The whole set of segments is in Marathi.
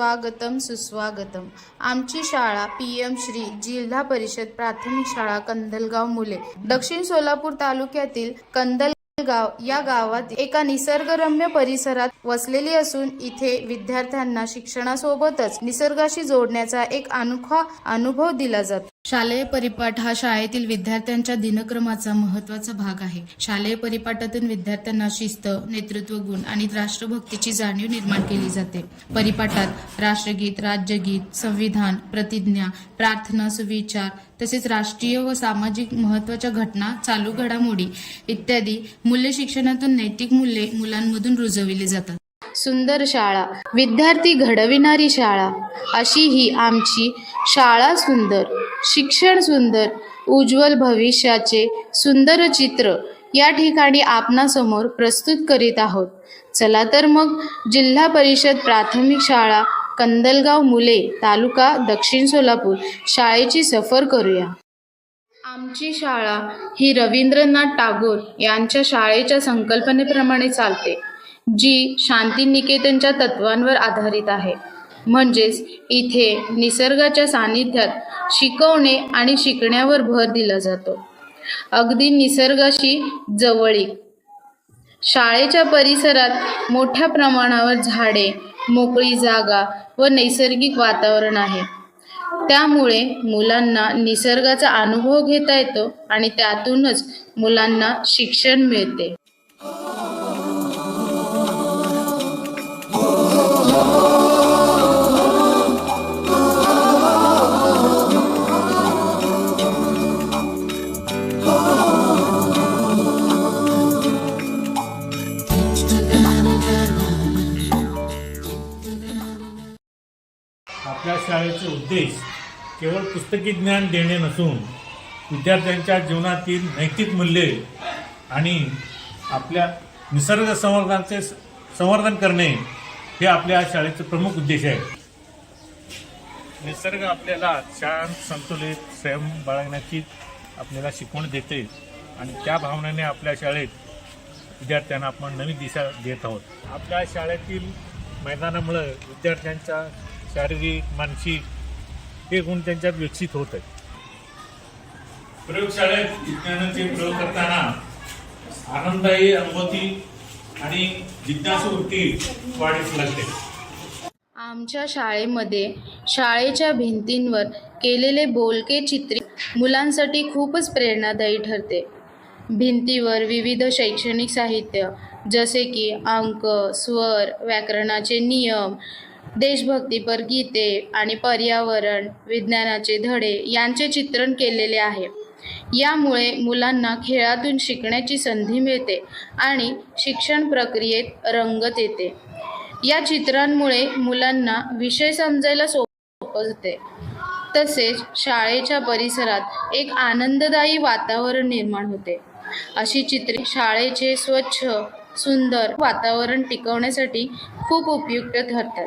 स्वागतम सुस्वागतम. आमची शाळा पी. एम. श्री जिल्हा परिषद प्राथमिक शाळा कंदलगाव मुले. दक्षिण सोलापूर तालुक्यातील कंदलगाव या गावात एका निसर्गरम्य परिसरात वसलेली असून इथे विद्यार्थ्यांना शिक्षणासोबतच निसर्गाशी जोडण्याचा एक अनोखा अनुभव दिला जातो. शालेय परिपाठ हा शाळेतील विद्यार्थ्यांच्या दिनक्रमाचा महत्त्वाचा भाग आहे. शालेय परिपाठातून विद्यार्थ्यांना शिस्त नेतृत्व गुण आणि राष्ट्रभक्तीची जाणीव निर्माण केली जाते. परिपाठात राष्ट्रगीत राज्यगीत संविधान प्रतिज्ञा प्रार्थना सुविचार तसेच राष्ट्रीय व सामाजिक महत्त्वाच्या घटना चालू घडामोडी इत्यादी मूल्य शिक्षणातून नैतिक मूल्ये मुलांमधून रुजविली जातात. सुंदर शाळा विद्यार्थी घडविणारी शाळा अशी ही आमची शाळा सुंदर. शिक्षण सुंदर उज्ज्वल भविष्याचे सुंदर चित्र या ठिकाणी आपणासमोर प्रस्तुत करीत आहोत. चला तर मग जिल्हा परिषद प्राथमिक शाळा कंदलगाव मुले तालुका दक्षिण सोलापूर शाळेची सफर करूया. आमची शाळा ही रवींद्रनाथ टागोर यांच्या शाळेच्या संकल्पनेप्रमाणे चालते जी शांतिनिकेतनच्या तत्वांवर आधारित आहे. म्हणजेच इथे निसर्गाच्या सानिध्यात शिकवणे आणि शिकण्यावर भर दिला जातो. अगदी निसर्गाशी जवळीक. शाळेच्या परिसरात मोठ्या प्रमाणावर झाडे मोकळी जागा व नैसर्गिक वातावरण आहे. त्यामुळे मुलांना निसर्गाचा अनुभव घेता येतो आणि त्यातूनच मुलांना शिक्षण मिळते. आपल्या उद्देश केवळ पुस्तकी ज्ञान देणे नसून विद्यार्थ्यांच्या जीवनातील नैतिक मूल्ये आणि आपल्या निसर्ग संवर्धनाचे संवर्धन करणे हे आपल्या शाळेचे प्रमुख उद्देश आहे. निसर्ग आपल्याला शांत संतुलित स्वयं बाळगण्याची आपल्याला शिकवण देते आणि त्या भावनेने आपल्या शाळेत विद्यार्थ्यांना आपण नवी दिशा देत आहोत. आपल्या शाळेतील मैदानामुळं विद्यार्थ्यांच्या शारीरिक मानसिक हे गुण त्यांच्यात विकसित होत आहेत. प्रयोगशाळेत विज्ञानाचे प्रयोग करताना आनंददायी अनुभूती आणि जिज्ञासू वृत्ती वाढीस लागते. आमच्या शाळेमध्ये शाळेच्या भिंतींवर केलेले बोलके चित्रे मुलांसाठी खूपच प्रेरणादायी ठरते. भिंतीवर विविध शैक्षणिक साहित्य जसे की अंक स्वर व्याकरणाचे नियम देशभक्तीपर गीते आणि पर्यावरण विज्ञानाचे धडे यांचे चित्रण केलेले आहे. यामुळे मुलांना खेळातून शिकण्याची संधी मिळते आणि शिक्षण प्रक्रियेत रंगत येते या चित्रांमुळे मुलांना विषय समजायला सोपं होते. तसेच शाळेच्या परिसरात एक आनंददायी वातावरण निर्माण होते. अशी चित्रे शाळेचे स्वच्छ सुंदर वातावरण टिकवण्यासाठी खूप उपयुक्त ठरतात.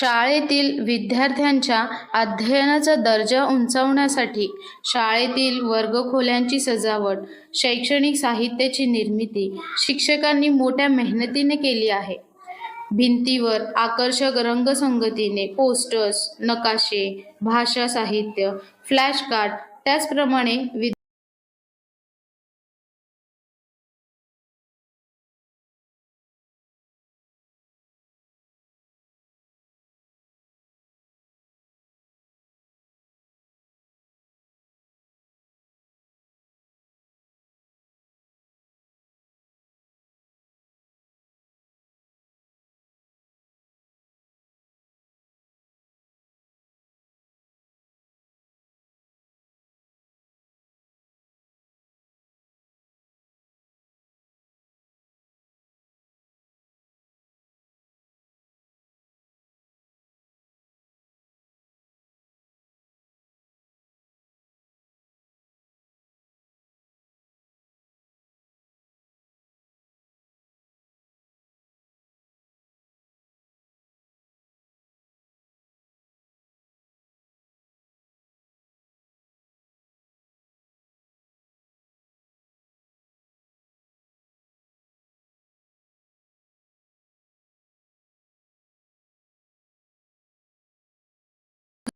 शाळेतील विद्यार्थ्यांच्या अध्ययनाचा दर्जा उंचावण्यासाठी शाळेतील वर्गखोल्यांची सजावट शैक्षणिक साहित्याची निर्मिती शिक्षकांनी मोठ्या मेहनतीने केली आहे. भिंतीवर आकर्षक रंगसंगतीने पोस्टर्स नकाशे भाषा साहित्य फ्लॅश कार्ड त्याचप्रमाणे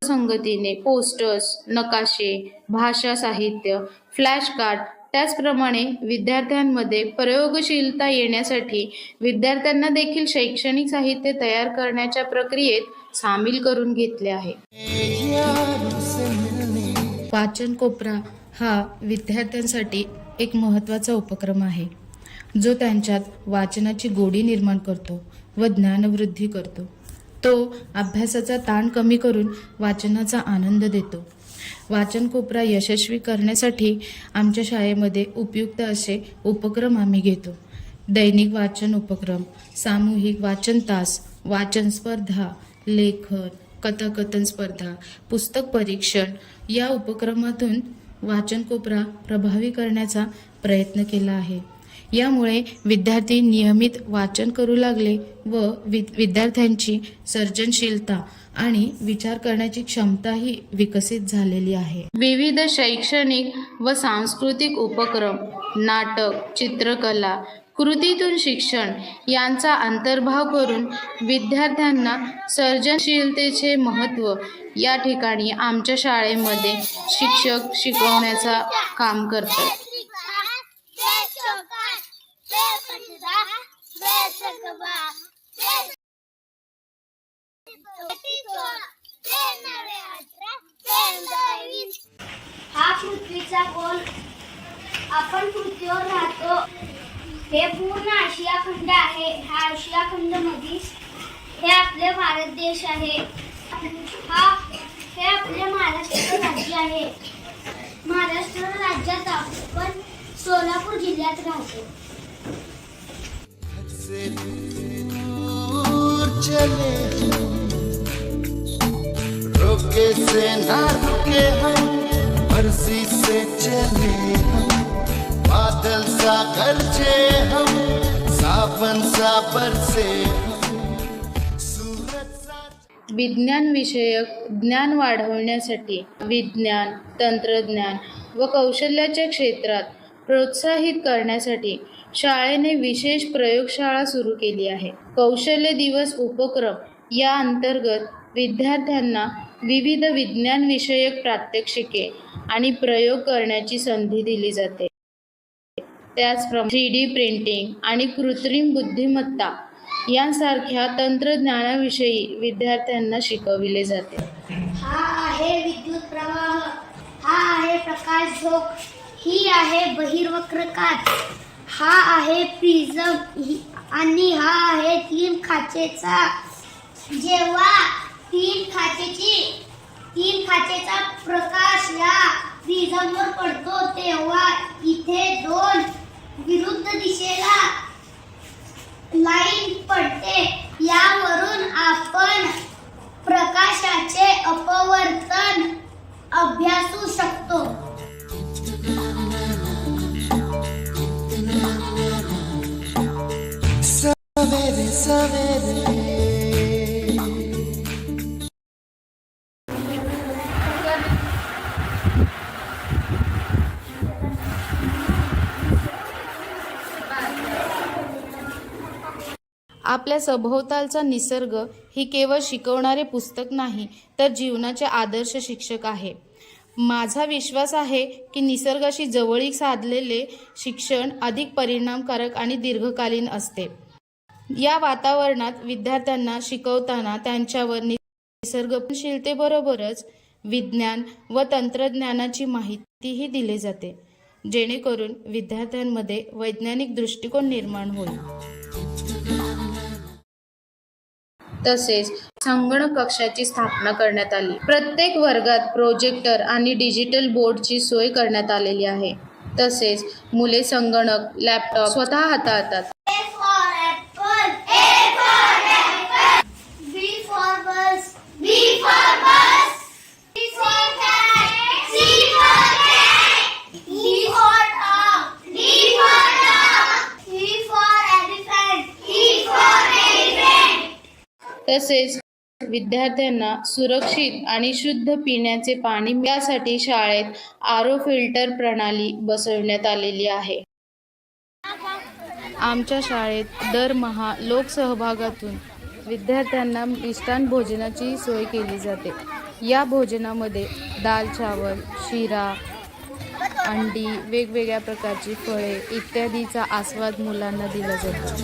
संगतीने पोस्टर्स नकाशे भाषा साहित्य फ्लॅश कार्ड त्याचप्रमाणे विद्यार्थ्यांमध्ये प्रयोगशीलता येण्यासाठी विद्यार्थ्यांना देखील शैक्षणिक साहित्य तयार करण्याच्या प्रक्रियेत सामील करून घेतले आहे. वाचन कोपरा हा विद्यार्थ्यांसाठी एक महत्त्वाचा उपक्रम आहे. जो त्यांच्यात वाचनाची गोडी निर्माण करतो व ज्ञानवृद्धी करतो. तो अभ्यासाचा ताण कमी करून वाचनाचा आनंद देतो. वाचन कोपरा यशस्वी करण्यासाठी आमच्या शाळेमध्ये उपयुक्त असे उपक्रम आम्ही घेतो. दैनिक वाचन उपक्रम सामूहिक वाचन तास वाचन स्पर्धा लेखन कथाकथन स्पर्धा पुस्तक परीक्षण या उपक्रमातून वाचन कोपरा प्रभावी करण्याचा प्रयत्न केला आहे. यामुळे विद्यार्थी नियमित वाचन करू लागले व वि विद्यार्थ्यांची सर्जनशीलता आणि विचार करण्याची क्षमताही विकसित झालेली आहे. विविध शैक्षणिक व सांस्कृतिक उपक्रम नाटक चित्रकला कृतीतून शिक्षण यांचा अंतर्भाव करून विद्यार्थ्यांना सर्जनशीलतेचे महत्त्व या ठिकाणी आमच्या शाळेमध्ये शिक्षक शिकवण्याचा काम करतात. हा पृथ्वीचा गोल. आपण पृथ्वीवर राहतो. हे पूर्ण आशिया खंड आहे. हा आशिया खंड मधील हे आपले भारत देश आहे. हा हे आपले महाराष्ट्र राज्य आहे. महाराष्ट्र राज्यात आपण सोलापूर जिल्ह्यात राहतो. से दूर चले। से ना रुके हम मर्जी से चले बादल सा गरजे हम सावन सा बरसे विज्ञान विषयक ज्ञान वाढवण्यासाठी विज्ञान तंत्रज्ञान व कौशल्याच्या क्षेत्रात प्रोत्साहित करण्यासाठी शाळेने विशेष प्रयोगशाळा सुरू केली आहे. कौशल्य दिवस उपक्रम या अंतर्गत विद्यार्थ्यांना विविध विज्ञान विषयक प्रात्यक्षिके आणि प्रयोग करण्याची संधी दिली जाते. त्याचप्रमाणे थ्री डी प्रिंटिंग आणि कृत्रिम बुद्धिमत्ता यांसारख्या तंत्रज्ञानाविषयी विद्यार्थ्यांना शिकविले जाते. हा आहे विद्युत प्रवाह. हा आहे प्रकाश झोक. ही आहे बहिर्वक्रकार हा आहे प्रिझम. आणि हा आहे तीन खाचेचा. जेव्हा तीन खाचेची तीन खाचेचा प्रकाश या प्रिझमवर पडतो तेव्हा इथे दोन विरुद्ध दिशेला लाईन पडते. यावरून आपण प्रकाशाचे अपवर्तन अभ्यासू शकतो. सवेरे आपल्या सभोवतालचा निसर्ग ही केवळ शिकवणारे पुस्तक नाही तर जीवनाचे आदर्श शिक्षक आहे. माझा विश्वास आहे की निसर्गाशी जवळीक साधलेले शिक्षण अधिक परिणामकारक आणि दीर्घकालीन असते. या वातावरणात विद्यार्थ्यांना शिकवताना त्यांच्यावर निसर्गशीलतेबरोबरच विज्ञान व तंत्रज्ञानाची माहितीही दिली जाते जेणेकरून विद्यार्थ्यांमध्ये वैज्ञानिक दृष्टिकोन निर्माण होईल. तसेच संगणक कक्षाची स्थापना करण्यात आली. प्रत्येक वर्गात प्रोजेक्टर आणि डिजिटल बोर्डची सोय करण्यात आलेली आहे. तसेच मुले संगणक लॅपटॉप स्वतः हाताळतात. तसेच विद्यार्थ्यांना सुरक्षित आणि शुद्ध पिण्याचे पाणी यासाठी शाळेत आरो फिल्टर प्रणाली बसवण्यात आलेली आहे. आमच्या शाळेत दरमहा लोकसहभागातून विद्यार्थ्यांना मिष्टान भोजनाची सोय केली जाते. या भोजनामध्ये दाल चावल शिरा अंडी वेगवेगळ्या प्रकारची फळे इत्यादीचा आस्वाद मुलांना दिला जातो.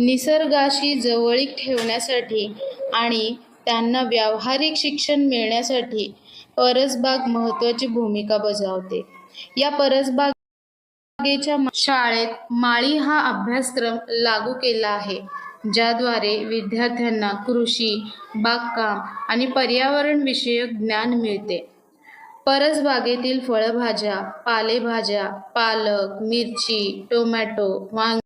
निसर्गाशी जवळीक ठेवण्यासाठी आणि त्यांना व्यावहारिक शिक्षण मिळण्यासाठी परसबाग महत्त्वाची भूमिका बजावते. या परसबाग शाळेत माळी हा अभ्यासक्रम लागू केला आहे ज्याद्वारे विद्यार्थ्यांना कृषी बागकाम आणि पर्यावरण विषयक ज्ञान मिळते. परसबागेतील फळभाज्या पालेभाज्या पालक मिरची टोमॅटो वांग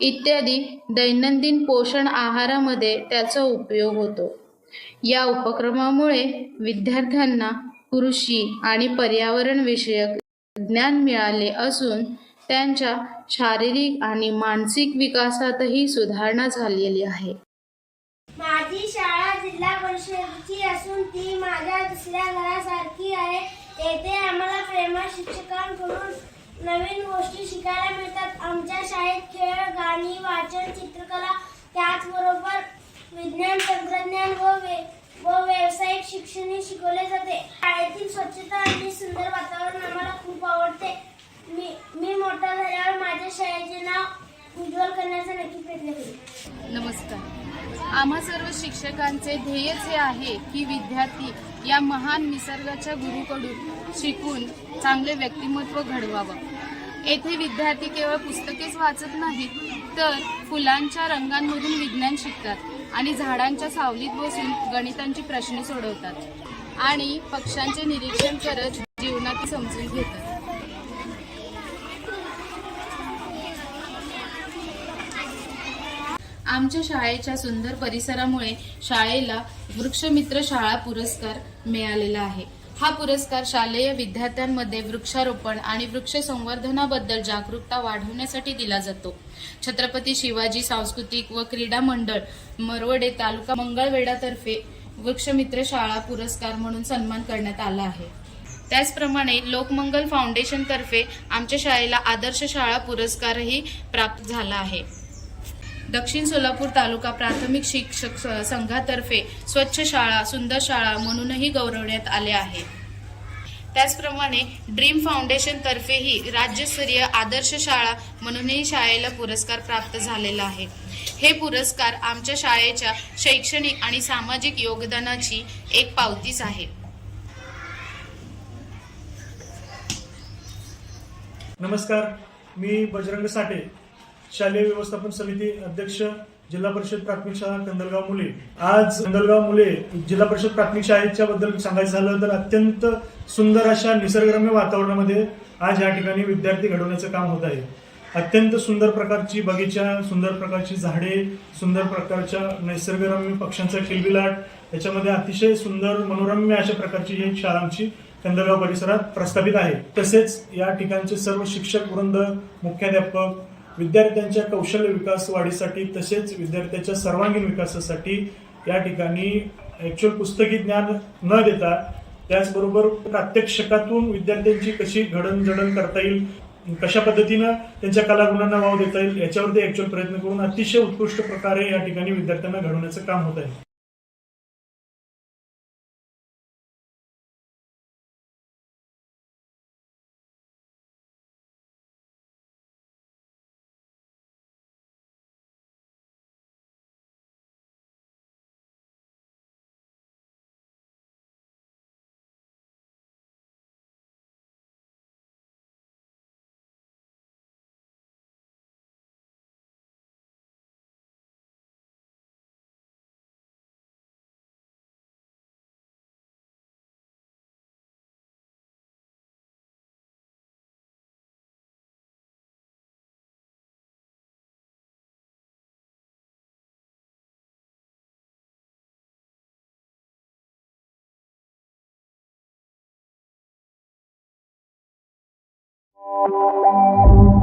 इत्यादी दैनंदिन पोषण आहारामध्ये त्याचा उपयोग होतो. या उपक्रमामुळे विद्यार्थ्यांना कृषी आणि पर्यावरण विषयक ज्ञान मिळाले असून त्यांच्या शारीरिक आणि मानसिक विकासातही सुधारणा झालेली आहे. माझी शाळा जिल्हा परिषदेची असून ती माझ्या दुसऱ्या घरासारखी आहे. तेथे आम्हाला प्रेमा शिक्षकांकडून नवीन गोष्टी शिकायला मिळतात. आमच्या शाळेत खेळ गाणी वाचन चित्रकला त्याचबरोबर विज्ञान तंत्रज्ञान व वे व व्यावसायिक शिक्षणही शिकवले जाते. शाळेतील स्वच्छता आणि सुंदर वातावरण आम्हाला खूप आवडते. मी मी मोठा झाल्यावर माझ्या शाळेचे नाव उज्ज्वल करण्याचा नक्की प्रयत्न करेन. नमस्कार. आम्हा सर्व शिक्षकांचे ध्येयच हे आहे की विद्यार्थी या महान निसर्गाच्या गुरुकडून शिकून चांगले व्यक्तिमत्व घडवावं. येथे विद्यार्थी केवळ पुस्तकेच वाचत नाहीत तर फुलांच्या रंगांमधून विज्ञान शिकतात आणि झाडांच्या सावलीत बसून गणितांची प्रश्न सोडवतात आणि पक्ष्यांचे निरीक्षण करत जीवनात समजून घेतात. आमच्या शाळेच्या सुंदर परिसरामुळे शाळेला वृक्षमित्र शाळा पुरस्कार मिळालेला आहे. हा पुरस्कार शालेय विद्यार्थ्यांमध्ये वृक्षारोपण आणि वृक्ष संवर्धनाबद्दल जागरूकता वाढवण्यासाठी दिला जातो. छत्रपती शिवाजी सांस्कृतिक व क्रीडा मंडळ मरवडे तालुका मंगळवेढातर्फे वृक्षमित्र शाळा पुरस्कार म्हणून सन्मान करण्यात आला आहे. त्याचप्रमाणे लोकमंगल फाउंडेशनतर्फे आमच्या शाळेला आदर्श शाळा पुरस्कारही प्राप्त झाला आहे. दक्षिण सोलापूर तालुका प्राथमिक शिक्षक संघातर्फे स्वच्छ शाळा सुंदर शाळा म्हणूनही गौरवण्यात आले आहे. त्याचप्रमाणे ड्रीम फाउंडेशन तर्फेही राज्यस्तरीय आदर्श शाळा म्हणूनही शाळेला पुरस्कार प्राप्त झालेला आहे. हे पुरस्कार आमच्या शाळेच्या शैक्षणिक आणि सामाजिक योगदानाची एक पावतीच आहे. नमस्कार मी बजरंग साठे. शालेय व्यवस्थापन समिती अध्यक्ष जिल्हा परिषद प्राथमिक शाळा कंदलगाव मुले. आज कंदलगाव मुले जिल्हा परिषद प्राथमिक शाळेच्या बद्दल सांगायचं झालं तर अत्यंत सुंदर अशा निसर्गरम्य वातावरणामध्ये आज या ठिकाणी विद्यार्थी घडवण्याचं काम होत आहे. अत्यंत सुंदर प्रकारची बगीचा सुंदर प्रकारची झाडे सुंदर प्रकारच्या निसर्गरम्य पक्ष्यांचा किलबिलाट याच्यामध्ये अतिशय सुंदर मनोरम्य अशा प्रकारची ही शाळा आमची कंदलगाव परिसरात प्रस्थापित आहे. तसेच या ठिकाणचे सर्व शिक्षक वृंद मुख्याध्यापक विद्यार्थ्यांच्या कौशल्य विकास वाढीसाठी तसेच विद्यार्थ्यांच्या सर्वांगीण विकासासाठी या ठिकाणी ॲक्च्युअल पुस्तकी ज्ञान न देता त्याचबरोबर प्रात्यक्षिकातून विद्यार्थ्यांची कशी घडणजडण करता येईल कशा पद्धतीनं त्यांच्या कलागुणांना वाव देता येईल याच्यावरती ॲक्च्युअल प्रयत्न करून अतिशय उत्कृष्ट प्रकारे या ठिकाणी विद्यार्थ्यांना घडवण्याचं काम होत आहे. Thank you.